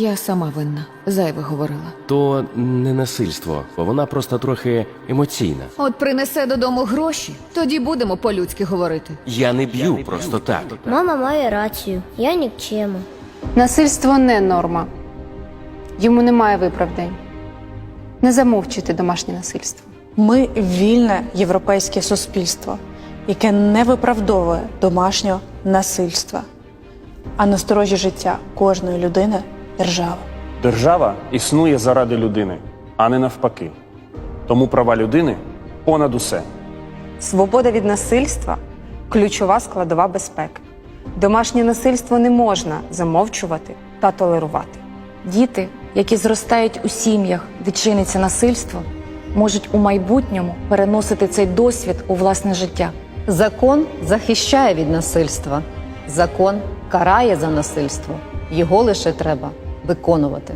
Я сама винна, зайве говорила. То не насильство, бо вона просто трохи емоційна. От принесе додому гроші, тоді будемо по-людськи говорити. Я не б'ю просто так. Мама має рацію, я нікчема. Насильство не норма. Йому немає виправдань. Не замовчуйте домашнє насильство. Ми вільне європейське суспільство, яке не виправдовує домашнього насильства, а насторожі життя кожної людини держава. Держава існує заради людини, а не навпаки. Тому права людини понад усе. Свобода від насильства ключова складова безпеки. Домашнє насильство не можна замовчувати та толерувати. Діти, які зростають у сім'ях, де чиниться насильство, можуть у майбутньому переносити цей досвід у власне життя. Закон захищає від насильства. Закон карає за насильство. Його лише треба виконувати.